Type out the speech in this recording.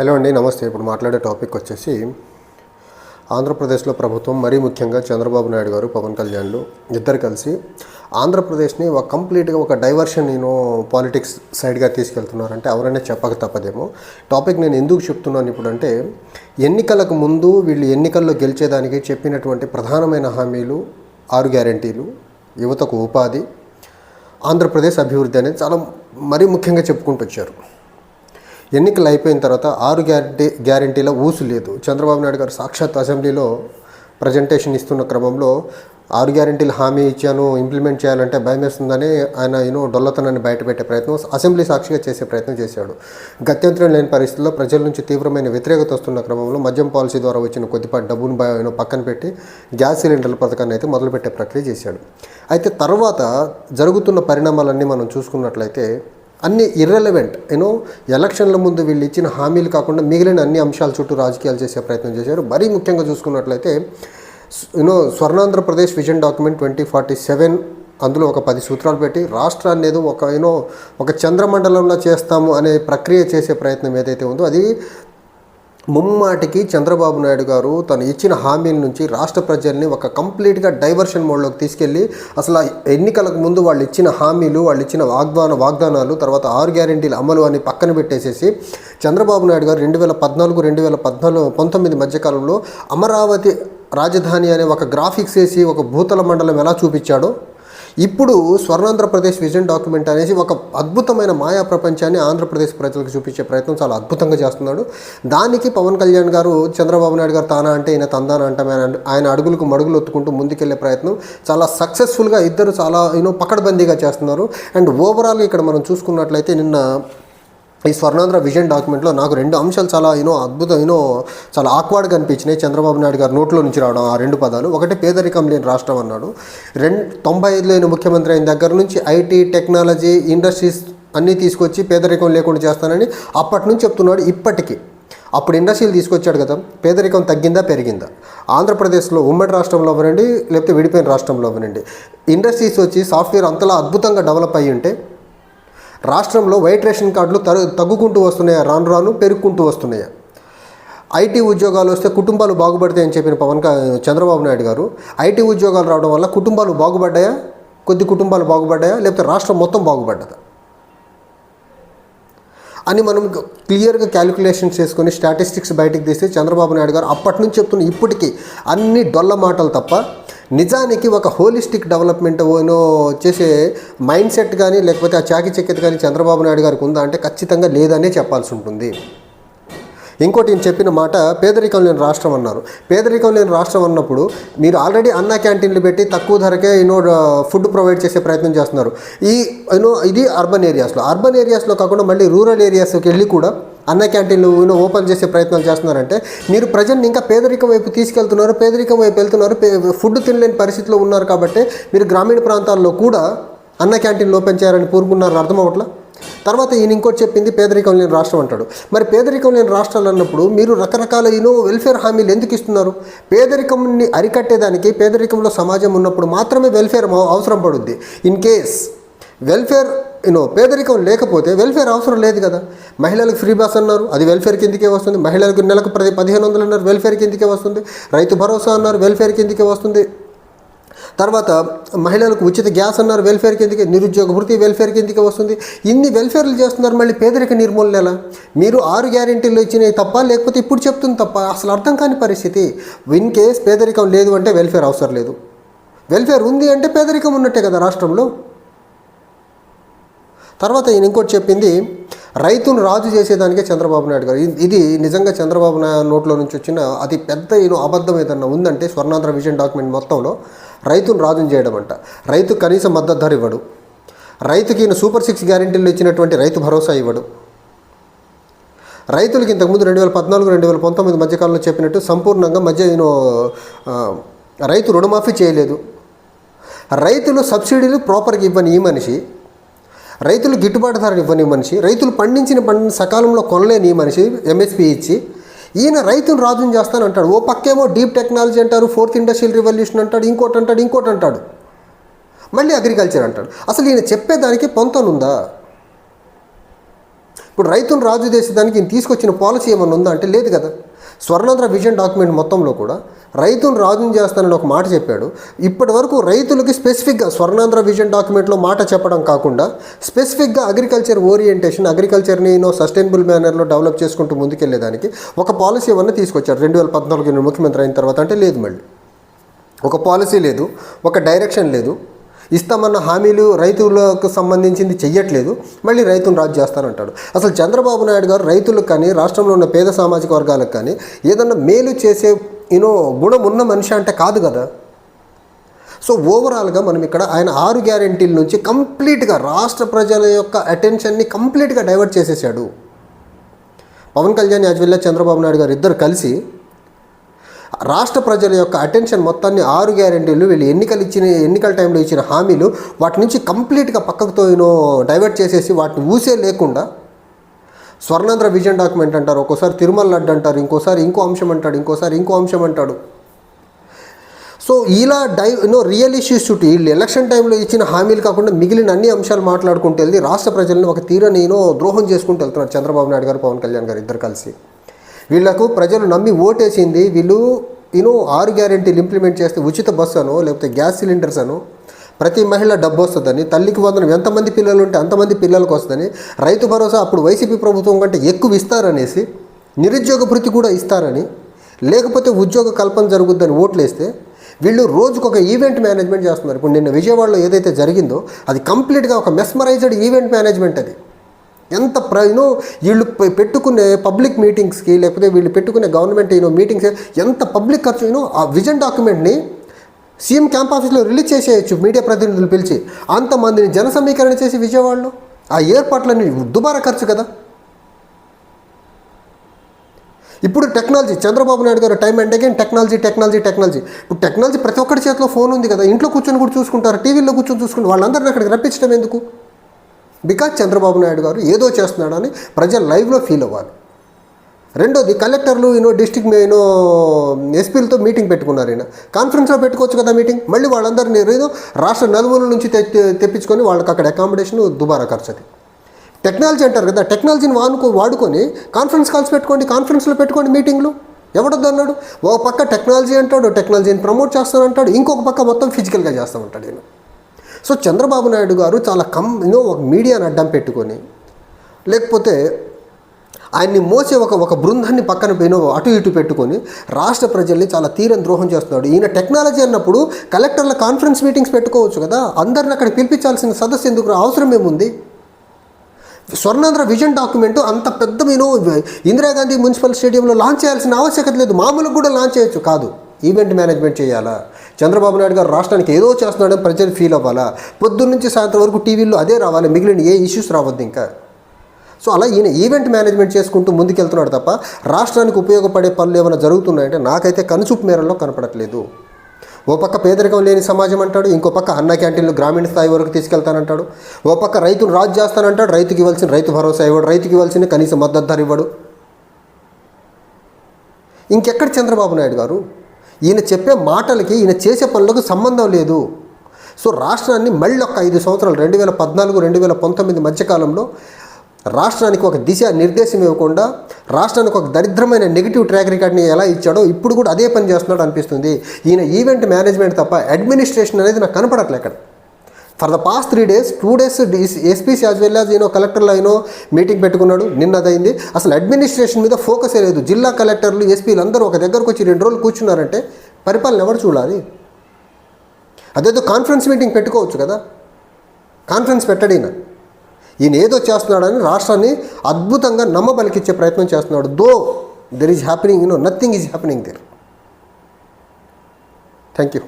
Hello అండి నమస్తే. ఇప్పుడు మాట్లాడే టాపిక్ వచ్చేసి ఆంధ్రప్రదేశ్లో ప్రభుత్వం మరీ ముఖ్యంగా చంద్రబాబు నాయుడు గారు పవన్ కళ్యాణ్లు ఇద్దరు కలిసి ఆంధ్రప్రదేశ్ని ఒక కంప్లీట్గా ఒక డైవర్షన్ నేను పాలిటిక్స్ సైడ్గా తీసుకెళ్తున్నారంటే ఎవరైనా చెప్పక తప్పదేమో. టాపిక్ నేను ఎందుకు చెప్తున్నాను ఇప్పుడు అంటే ఎన్నికలకు ముందు వీళ్ళు ఎన్నికల్లో గెలిచేదానికి చెప్పినటువంటి ప్రధానమైన హామీలు ఆరు గ్యారంటీలు యువతకు ఉపాధి ఆంధ్రప్రదేశ్ అభివృద్ధి అనేది చాలా మరీ ముఖ్యంగా చెప్పుకుంటూ వచ్చారు. ఎన్నికలు అయిపోయిన తర్వాత ఆరు గ్యారంటీ గ్యారంటీల ఊసు లేదు. చంద్రబాబు నాయుడు గారు సాక్షాత్ అసెంబ్లీలో ప్రజెంటేషన్ ఇస్తున్న క్రమంలో ఆరు గ్యారంటీలు హామీ ఇచ్చాను ఇంప్లిమెంట్ చేయాలంటే భయం వేస్తుందని ఆయన యూనో డొల్లతనాన్ని బయటపెట్టే ప్రయత్నం అసెంబ్లీ సాక్షిగా చేసే ప్రయత్నం చేశాడు. గత్యంతరం లేని పరిస్థితుల్లో ప్రజల నుంచి తీవ్రమైన వ్యతిరేకత వస్తున్న క్రమంలో మద్యం పాలసీ ద్వారా వచ్చిన కొద్దిపాటి డబ్బును బ- యూనో పక్కన పెట్టి గ్యాస్ సిలిండర్ల పథకాన్ని అయితే మొదలుపెట్టే ప్రక్రియ చేశాడు. అయితే తర్వాత జరుగుతున్న పరిణామాలన్నీ మనం చూసుకున్నట్లయితే అన్ని ఇర్రెలవెంట్ యూనో ఎలక్షన్ల ముందు వీళ్ళు ఇచ్చిన హామీలు కాకుండా మిగిలిన అన్ని అంశాల చుట్టూ రాజకీయాలు చేసే ప్రయత్నం చేశారు. మరీ ముఖ్యంగా చూసుకున్నట్లయితే you know Swarnandhra Pradesh vision document twenty forty seven అందులో ఒక పది సూత్రాలు పెట్టి రాష్ట్రాన్ని ఏదో ఒక యూనో ఒక చంద్రమండలంలో చేస్తాము అనే ప్రక్రియ చేసే ప్రయత్నం ఏదైతే ఉందో అది ముమ్మాటికి చంద్రబాబు నాయుడు గారు తను ఇచ్చిన హామీల నుంచి రాష్ట్ర ప్రజల్ని ఒక కంప్లీట్గా డైవర్షన్ మోడ్లోకి తీసుకెళ్ళి అసలు ఎన్నికలకు ముందు వాళ్ళు ఇచ్చిన హామీలు వాళ్ళు ఇచ్చిన వాగ్దాన వాగ్దానాలు తర్వాత ఆరు గ్యారంటీల అమలు అని పక్కన పెట్టేసేసి చంద్రబాబు నాయుడు గారు రెండు వేల పద్నాలుగు రెండు వేల పద్నాలుగు పంతొమ్మిది మధ్యకాలంలో అమరావతి రాజధాని అనే ఒక గ్రాఫిక్స్ వేసి ఒక భూతల మండలం ఎలా చూపించాడో ఇప్పుడు స్వర్ణాంధ్రప్రదేశ్ విజన్ డాక్యుమెంట్ అనేసి ఒక అద్భుతమైన మాయా ప్రపంచాన్ని ఆంధ్రప్రదేశ్ ప్రజలకు చూపించే ప్రయత్నం చాలా అద్భుతంగా చేస్తున్నాడు. దానికి పవన్ కళ్యాణ్ గారు చంద్రబాబు నాయుడు గారు తానా అంటే ఈయన తందాన అంటామే ఆయన అడుగులకు మడుగులు ఒత్తుకుంటూ ముందుకెళ్ళే ప్రయత్నం చాలా సక్సెస్ఫుల్గా ఇద్దరు చాలా యూనో పకడ్బందీగా చేస్తున్నారు. అండ్ ఓవరాల్గా ఇక్కడ మనం చూసుకున్నట్లయితే నిన్న ఈ స్వర్ణాంధ్ర విజన్ డాక్యుమెంట్లో నాకు రెండు అంశాలు చాలా యూనో అద్భుతం యూనో చాలా ఆక్వర్డ్గా అనిపించినాయి. చంద్రబాబు నాయుడు గారు నోట్లో నుంచి రావడం ఆ రెండు పదాలు. ఒకటి పేదరికం లేని రాష్ట్రం అన్నాడు. రెండు తొంభై ఐదులో ఈయన ముఖ్యమంత్రి అయిన దగ్గర నుంచి ఐటీ టెక్నాలజీ ఇండస్ట్రీస్ అన్నీ తీసుకొచ్చి పేదరికం లేకుండా చేస్తానని అప్పటి నుంచి చెప్తున్నాడు ఇప్పటికీ. అప్పుడు ఇండస్ట్రీలు తీసుకొచ్చాడు కదా పేదరికం తగ్గిందా పెరిగిందా? ఆంధ్రప్రదేశ్లో ఉమ్మడి రాష్ట్రంలో అవ్వనండి లేకపోతే విడిపోయిన రాష్ట్రంలో అవ్వనండి. ఇండస్ట్రీస్ వచ్చి సాఫ్ట్వేర్ అంతలా అద్భుతంగా డెవలప్ అయ్యి ఉంటే రాష్ట్రంలో వైట్ రేషన్ కార్డులు తరు తగ్గుకుంటూ వస్తున్నాయా? రాను రాను పెరుగుకుంటూ వస్తున్నాయా? ఐటీ ఉద్యోగాలు వస్తే కుటుంబాలు బాగుపడతాయని చెప్పిన పవన్ చంద్రబాబు నాయుడు గారు ఐటీ ఉద్యోగాలు రావడం వల్ల కుటుంబాలు బాగుపడ్డాయా? కొద్ది కుటుంబాలు బాగుపడ్డాయా? లేకపోతే రాష్ట్రం మొత్తం బాగుపడ్డదా? అని మనం క్లియర్గా క్యాలిక్యులేషన్స్ చేసుకొని స్టాటిస్టిక్స్ బయటకు తీస్తే చంద్రబాబు నాయుడు గారు అప్పటి నుంచి చెప్తున్న ఇప్పటికీ అన్ని డొల్ల మాటలు తప్ప నిజానికి ఒక హోలిస్టిక్ డెవలప్మెంట్ ఏనో చేసే మైండ్ సెట్ కానీ లేకపోతే ఆ చాకి చెక్కెత కానీ చంద్రబాబు నాయుడు గారికి ఉందా అంటే ఖచ్చితంగా లేదనే చెప్పాల్సి ఉంటుంది. ఇంకోటి నేను చెప్పిన మాట పేదరికం లేని రాష్ట్రం అన్నారు. పేదరికం లేని రాష్ట్రం అన్నప్పుడు మీరు ఆల్రెడీ అన్న క్యాంటీన్లు పెట్టి తక్కువ ధరకే యూనో ఫుడ్ ప్రొవైడ్ చేసే ప్రయత్నం చేస్తున్నారు. ఈ యూనో ఇది అర్బన్ ఏరియాస్లో. అర్బన్ ఏరియాస్లో కాకుండా మళ్ళీ రూరల్ ఏరియాస్కి వెళ్ళి కూడా అన్న క్యాంటీన్లు ఓపెన్ చేసే ప్రయత్నాలు చేస్తున్నారంటే మీరు ప్రజల్ని ఇంకా పేదరికం వైపు తీసుకెళ్తున్నారు పేదరికం వైపు వెళ్తున్నారు ఫుడ్ తినలేని పరిస్థితిలో ఉన్నారు కాబట్టి మీరు గ్రామీణ ప్రాంతాల్లో కూడా అన్న క్యాంటీన్లు ఓపెన్ చేయాలని కోరుకున్నారు అర్థం అవట్లా తర్వాత ఈయన ఇంకోటి చెప్పింది పేదరికం లేని రాష్ట్రం అంటాడు. మరి పేదరికం లేని రాష్ట్రాలు అన్నప్పుడు మీరు రకరకాల యూనో వెల్ఫేర్ హామీలు ఎందుకు ఇస్తున్నారు? పేదరికంని అరికట్టేదానికి పేదరికంలో సమాజం ఉన్నప్పుడు మాత్రమే వెల్ఫేర్ అవసరం పడుద్ది. ఇన్ కేస్ వెల్ఫేర్ యూనో పేదరికం లేకపోతే వెల్ఫేర్ అవసరం లేదు కదా. మహిళలకు ఫ్రీ బస్ అన్నారు అది వెల్ఫేర్ కిందకే వస్తుంది. మహిళలకు నెలకు ప్రతి పదిహేను వందలు అన్నారు వెల్ఫేర్ కిందకే వస్తుంది. రైతు భరోసా అన్నారు వెల్ఫేర్ కిందకే వస్తుంది. తర్వాత మహిళలకు ఉచిత గ్యాస్ అన్నారు వెల్ఫేర్ కిందకి నిరుద్యోగ వృత్తి వెల్ఫేర్ కిందకి వస్తుంది. ఇన్ని వెల్ఫేర్లు చేస్తున్నారు మళ్ళీ పేదరిక నిర్మూలన ఎలా? మీరు ఆరు గ్యారెంటీలు ఇచ్చినాయి తప్ప? లేకపోతే ఇప్పుడు చెప్తుంది తప్ప? అసలు అర్థం కాని పరిస్థితి. ఇన్ కేస్ పేదరికం లేదు అంటే వెల్ఫేర్ అవసరం లేదు. వెల్ఫేర్ ఉంది అంటే పేదరికం ఉన్నట్టే కదా రాష్ట్రంలో. తర్వాత ఈయన ఇంకోటి చెప్పింది రైతును రాజు చేసేదానికే చంద్రబాబు నాయుడు గారు. ఇది- నిజంగా చంద్రబాబు నాయుడు నోట్లో నుంచి వచ్చిన అతి పెద్ద ఈయన అబద్ధం ఏదన్నా ఉందంటే స్వర్ణాంధ్ర విజన్ డాక్యుమెంట్ మొత్తంలో రైతును రాజును చేయడం అంట. రైతు కనీస మద్దతు ధర ఇవ్వడు. రైతుకి ఈయన సూపర్ సిక్స్ గ్యారెంటీలు ఇచ్చినటువంటి రైతు భరోసా ఇవ్వడు. రైతులకి ఇంతకుముందు రెండు వేల పద్నాలుగు రెండు వేల పంతొమ్మిది మధ్యకాలంలో చెప్పినట్టు సంపూర్ణంగా మధ్య ఈయన రైతు రుణమాఫీ చేయలేదు. రైతులు సబ్సిడీలు ప్రాపర్గా ఇవ్వని ఈ మనిషి రైతులు గిట్టుబాటు ధరలు ఇవ్వని మనిషి రైతులు పండించిన పంటను సకాలంలో కొనలేని ఈ మనిషి ఎంఎస్పి ఇచ్చి ఈయన రైతును రాజుని చేస్తానంటాడు ఓ పక్కేమో డీప్ టెక్నాలజీ అంటారు ఫోర్త్ ఇండస్ట్రియల్ రివల్యూషన్ అంటాడు ఇంకోటి అంటాడు ఇంకోటి అంటాడు. మళ్ళీ అగ్రికల్చర్ అంటాడు. అసలు ఈయన చెప్పేదానికి పొంతనుందా ఇప్పుడు రైతును రాజు చేసేదానికి ఈయన తీసుకొచ్చిన పాలసీ ఏమైనా ఉందా? అంటే లేదు కదా. స్వర్ణాంధ్ర విజన్ డాక్యుమెంట్ మొత్తంలో కూడా రైతును రాజుని చేస్తానని ఒక మాట చెప్పాడు. ఇప్పటి వరకు రైతులకి స్పెసిఫిక్గా స్వర్ణాంధ్ర విజన్ డాక్యుమెంట్లో మాట చెప్పడం కాకుండా స్పెసిఫిక్గా అగ్రికల్చర్ ఓరియంటేషన్ అగ్రికల్చర్ని నో సస్టైనబుల్ మేనర్లో డెవలప్ చేసుకుంటూ ముందుకెళ్ళేదానికి ఒక పాలసీ ఏమన్నా తీసుకొచ్చారు. రెండు వేల పద్నాలుగు ముఖ్యమంత్రి అయిన తర్వాత అంటే లేదు మళ్ళీ. ఒక పాలసీ లేదు ఒక డైరెక్షన్ లేదు. ఇస్తామన్న హామీలు రైతులకు సంబంధించింది చెయ్యట్లేదు మళ్ళీ రైతును రాజు చేస్తానంటాడు. అసలు చంద్రబాబు నాయుడు గారు రైతులకు కానీ రాష్ట్రంలో ఉన్న పేద సామాజిక వర్గాలకు కానీ ఏదన్నా మేలు చేసే యూనో గుణం ఉన్న మనిషి అంటే కాదు కదా. సో ఓవరాల్గా మనం ఇక్కడ ఆయన ఆరు గ్యారెంటీల నుంచి కంప్లీట్గా రాష్ట్ర ప్రజల యొక్క అటెన్షన్ని కంప్లీట్గా డైవర్ట్ చేసేసాడు. పవన్ కళ్యాణ్ యాజ్వెల్లా చంద్రబాబు నాయుడు గారు ఇద్దరు కలిసి రాష్ట్ర ప్రజల యొక్క అటెన్షన్ మొత్తాన్ని ఆరు గ్యారెంటీలు వీళ్ళు ఎన్నికలు ఇచ్చిన ఎన్నికల టైంలో ఇచ్చిన హామీలు వాటి నుంచి కంప్లీట్గా పక్కకు తోయినో డైవర్ట్ చేసేసి వాటిని ఊసే లేకుండా స్వర్ణాంధ్ర విజన్ డాక్యుమెంట్ అంటారు ఒక్కోసారి తిరుమల లడ్డు అంటారు ఇంకోసారి ఇంకో అంశం అంటాడు ఇంకోసారి ఇంకో అంశం అంటాడు. సో ఇలా డై నో రియల్ ఇష్యూస్ చుట్టూ వీళ్ళు ఎలక్షన్ టైంలో ఇచ్చిన హామీలు కాకుండా మిగిలిన అన్ని అంశాలు మాట్లాడుకుంటూ వెళ్ళి రాష్ట్ర ప్రజలను ఒక తీర నేను ద్రోహం చేసుకుంటూ వెళ్తున్నారు చంద్రబాబు నాయుడు గారు పవన్ కళ్యాణ్ గారు ఇద్దరు కలిసి. వీళ్ళకు ప్రజలు నమ్మి ఓటేసింది వీళ్ళు యూనో ఆరు గ్యారెంటీలు ఇంప్లిమెంట్ చేస్తే ఉచిత బస్సు అనో లేకపోతే గ్యాస్ సిలిండర్స్ అనో ప్రతి మహిళ డబ్బు వస్తుందని తల్లికి వందనం ఎంతమంది పిల్లలు ఉంటే అంతమంది పిల్లలకు వస్తుందని రైతు భరోసా అప్పుడు వైసీపీ ప్రభుత్వం కంటే ఎక్కువ ఇస్తారనేసి నిరుద్యోగ భృతి కూడా ఇస్తారని లేకపోతే ఉద్యోగ కల్పన జరుగుద్దని ఓట్లేస్తే వీళ్ళు రోజుకు ఒక ఈవెంట్ మేనేజ్మెంట్ చేస్తున్నారు. ఇప్పుడు నిన్న విజయవాడలో ఏదైతే జరిగిందో అది కంప్లీట్గా ఒక మెస్మరైజ్డ్ ఈవెంట్ మేనేజ్మెంట్ అది. ఎంత ప్రైను వీళ్ళు పెట్టుకునే పబ్లిక్ మీటింగ్స్కి లేకపోతే వీళ్ళు పెట్టుకునే గవర్నమెంట్ యూనో మీటింగ్స్ ఎంత పబ్లిక్ ఖర్చు యూనో ఆ విజన్ డాక్యుమెంట్ని సీఎం క్యాంప్ ఆఫీస్లో రిలీజ్ చేసేయచ్చు మీడియా ప్రతినిధులు పిలిచి. అంతమందిని జన సమీకరణ చేసి విజయవాడలో. ఆ ఏర్పాట్లన్నీ దుబారా ఖర్చు కదా. ఇప్పుడు technology Chandrababu Naidu garu time and again technology technology technology. ఇప్పుడు టెక్నాలజీ ప్రతి ఒక్కరి చేతిలో ఫోన్ ఉంది కదా. ఇంట్లో కూర్చొని కూడా చూసుకుంటారు టీవీలో కూర్చొని చూసుకుంటారు. వాళ్ళందరిని అక్కడికి రప్పించడం ఎందుకు? బికాజ్ చంద్రబాబు నాయుడు గారు ఏదో చేస్తున్నాడని ప్రజలు లైవ్లో ఫీల్ అవ్వాలి. రెండోది కలెక్టర్లు you know district you know ఎస్పీలతో meeting పెట్టుకున్నారు ఈయన. కాన్ఫరెన్స్లో పెట్టుకోవచ్చు కదా మీటింగ్? మళ్ళీ వాళ్ళందరినీ ఏదో రాష్ట్ర నలుమూల నుంచి తెప్పించుకొని వాళ్ళకి అక్కడ అకామిడేషన్ దుబారా ఖర్చు అది టెక్నాలజీ అంటారు కదా టెక్నాలజీని వాడుకో వాడుకొని కాన్ఫరెన్స్ కాల్స్ పెట్టుకోండి కాన్ఫరెన్స్లో పెట్టుకోండి మీటింగ్లు. ఎవడొద్దు అన్నాడు? ఒక పక్క టెక్నాలజీ అంటాడు టెక్నాలజీని ప్రమోట్ చేస్తానంటాడు ఇంకొక పక్క మొత్తం ఫిజికల్గా చేస్తామంటాడు నేను సో చంద్రబాబు నాయుడు గారు చాలా కమ్ యూనో ఒక మీడియాని అడ్డం పెట్టుకొని లేకపోతే ఆయన్ని మోసే ఒక ఒక బృందాన్ని పక్కన పోయిన అటు ఇటు పెట్టుకొని రాష్ట్ర ప్రజల్ని చాలా తీరం ద్రోహం చేస్తున్నాడు. ఈయన టెక్నాలజీ అన్నప్పుడు కలెక్టర్ల కాన్ఫరెన్స్ మీటింగ్స్ పెట్టుకోవచ్చు కదా? అందరిని అక్కడ పిలిపించాల్సిన సదస్సు ఎందుకు అవసరం ఏముంది? స్వర్ణాంధ్ర విజన్ డాక్యుమెంట్ అంత పెద్ద నేను ఇందిరాగాంధీ మున్సిపల్ స్టేడియంలో లాంచ్ చేయాల్సిన ఆవశ్యకత లేదు. మామూలుగా కూడా లాంచ్ చేయొచ్చు. కాదు ఈవెంట్ మేనేజ్మెంట్ చేయాలా? చంద్రబాబు నాయుడు గారు రాష్ట్రానికి ఏదో చేస్తున్నాడని ప్రజలు ఫీల్ అవ్వాలా? పొద్దున్న నుంచి సాయంత్రం వరకు టీవీల్లో అదే రావాలి. మిగిలిన ఏ ఇష్యూస్ రావద్దు ఇంకా? సో అలా ఈయన ఈవెంట్ మేనేజ్మెంట్ చేసుకుంటూ ముందుకెళ్తున్నాడు తప్ప రాష్ట్రానికి ఉపయోగపడే పనులు ఏమైనా జరుగుతున్నాయంటే నాకైతే కనుచూపు మేరల్లో కనపడట్లేదు. ఓ పక్క పేదరికం లేని సమాజం అంటాడు ఇంకో పక్క అన్న క్యాంటీన్లు గ్రామీణ స్థాయి వరకు తీసుకెళ్తానంటాడు ఓ పక్క రైతును రాజు చేస్తానంటాడు రైతుకి ఇవ్వాల్సిన రైతు భరోసా ఇవ్వడు రైతుకి ఇవ్వాల్సిన కనీస మద్దతు ధర ఇవ్వడు. ఇంకెక్కడ చంద్రబాబు నాయుడు గారు? ఈయన చెప్పే మాటలకి ఈయన చేసే పనులకు సంబంధం లేదు. సో రాష్ట్రాన్ని మళ్ళీ ఒక ఐదు సంవత్సరాలు రెండు వేల పద్నాలుగు రెండు వేల పంతొమ్మిది మధ్యకాలంలో రాష్ట్రానికి ఒక దిశ నిర్దేశం ఇవ్వకుండా రాష్ట్రానికి ఒక దరిద్రమైన నెగిటివ్ ట్రాక్ రికార్డ్ని ఎలా ఇచ్చాడో ఇప్పుడు కూడా అదే పని చేస్తున్నాడు అనిపిస్తుంది. ఈయన ఈవెంట్ మేనేజ్మెంట్ తప్ప అడ్మినిస్ట్రేషన్ అనేది నాకు కనపడట్లే అక్కడ. For the past three days two days SPs as well as ఈయనో కలెక్టర్లో అయినో మీటింగ్ పెట్టుకున్నాడు. నిన్నదైంది అసలు అడ్మినిస్ట్రేషన్ మీద ఫోకస్ లేదు. జిల్లా కలెక్టర్లు ఎస్పీలు అందరూ ఒక దగ్గరకు వచ్చి రెండు రోజులు కూర్చున్నారంటే పరిపాలన ఎవరు చూడాలి? అదేదో కాన్ఫరెన్స్ మీటింగ్ పెట్టుకోవచ్చు కదా. కాన్ఫరెన్స్ పెట్టడైనా ఈయన ఏదో చేస్తున్నాడని రాష్ట్రాన్ని అద్భుతంగా నమ్మబలికిచ్చే ప్రయత్నం చేస్తున్నాడు. Though there is happening you know nothing is happening there thank you